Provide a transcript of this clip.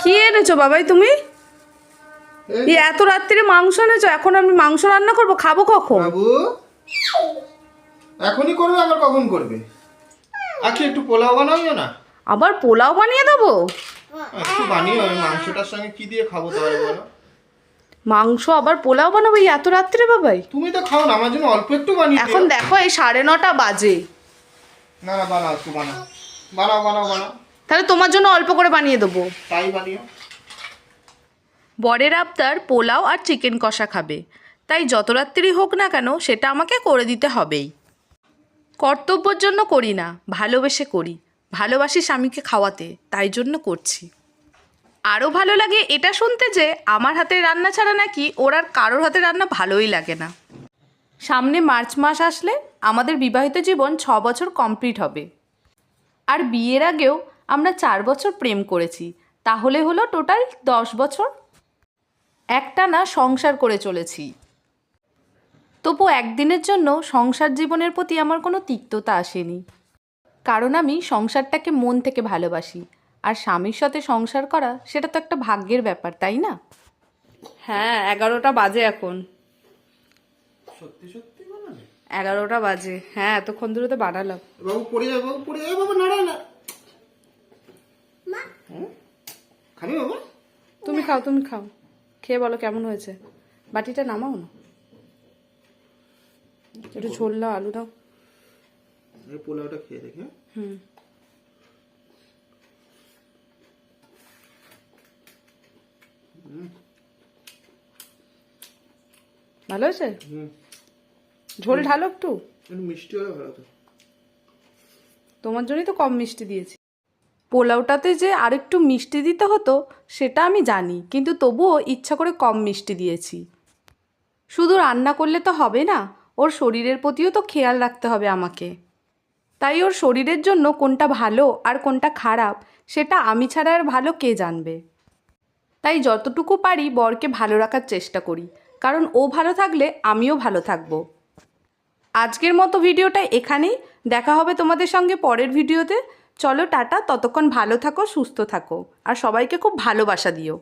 কি এনেছো বাবাই তুমি? এত রাত্রিরে মাংস এনেছো এখন আমি মাংস রান্না করব খাব কখন? বাবু এখনই করবে আবার কখন করবে? আখি একটু পোলাও বানাও না? আবার পোলাও বানিয়ে দেবো? একটু বানিয়ে মাংসটার সঙ্গে কি দিয়ে খাব তাহলে বলো? মাংস আবার পোলাও বানাবো এই এত রাত্রিরে বাবাই? তুমি তো খাও না আমার জন্য অল্প একটু বানিয়ে এখন দেখো এই সাড়ে নটা বাজে। না না বানাও একটু বানাও। বানাও বানাও বানাও। তাহলে তোমার জন্য অল্প করে বানিয়ে দেবো। তাই বরের আবদার পোলাও আর চিকেন কষা খাবে। তাই যত রাত্রি হোক না কেন সেটা আমাকে করে দিতে হবেই। কর্তব্যর জন্য করি না ভালোবেসে করি। ভালোবাসি স্বামীকে খাওয়াতে তাই জন্য করছি। আরও ভালো লাগে এটা শুনতে যে আমার হাতের রান্না ছাড়া নাকি ওর আর কারোর হাতের রান্না ভালোই লাগে না। সামনে মার্চ মাস আসলে আমাদের বিবাহিত জীবন ছ বছর কমপ্লিট হবে। আর বিয়ের আগেও আমরা চার বছর প্রেম করেছি। তাহলে হলো টোটাল দশ বছর। একটানা সংসার করে চলেছি। তবু একদিনের জন্য সংসার জীবনের প্রতি আমার কোনো তিক্ততা আসেনি। কারণ আমি সংসারটাকে মন থেকে ভালোবাসি। আর স্বামীর সাথে সংসার করা সেটা তো একটা ভাগ্যের ব্যাপার তাই না? হ্যাঁ এগারোটা বাজে এখন। সত্যি সত্যি এগারোটা বাজে। হ্যাঁ এতক্ষণ ধরে তো বাড়ালাম। বাবু পড়ে যাবে পড়ে যাবে বাবা না? খাবি বাবা? তুমি খাও তুমি খাও। খেয়ে বলো কেমন হয়েছে? বাটিটা নামাও না। একটু ঝোল দাও আলু দাও। এই পোলাওটা খেয়ে দেখে হুম। ভালো হয়েছে? ঝোল ঢালো একটু? একটু মিষ্টি হলে ভালো তো তোমার জন্যই তো কম মিষ্টি দিয়েছি। পোলাওটাতে যে আরেকটু মিষ্টি দিতে হতো, সেটা আমি জানি, কিন্তু তবুও ইচ্ছা করে কম মিষ্টি দিয়েছি। শুধু রান্না করলে তো হবে না, ওর শরীরের প্রতিও তো খেয়াল রাখতে হবে আমাকে। তাই ওর শরীরের জন্য কোনটা ভালো আর কোনটা খারাপ, সেটা আমি ছাড়া আর ভালো কে জানবে? তাই যতটুকু পারি বরকে ভালো রাখার চেষ্টা করি, কারণ ও ভালো থাকলে আমিও ভালো থাকব। আজকের মতো ভিডিওটা এখানেই, দেখা হবে তোমাদের সঙ্গে পরের ভিডিওতে। চলো টাটা ততক্ষণ ভালো থাকো সুস্থ থাকো। আর সবাইকে খুব ভালোবাসা দিও।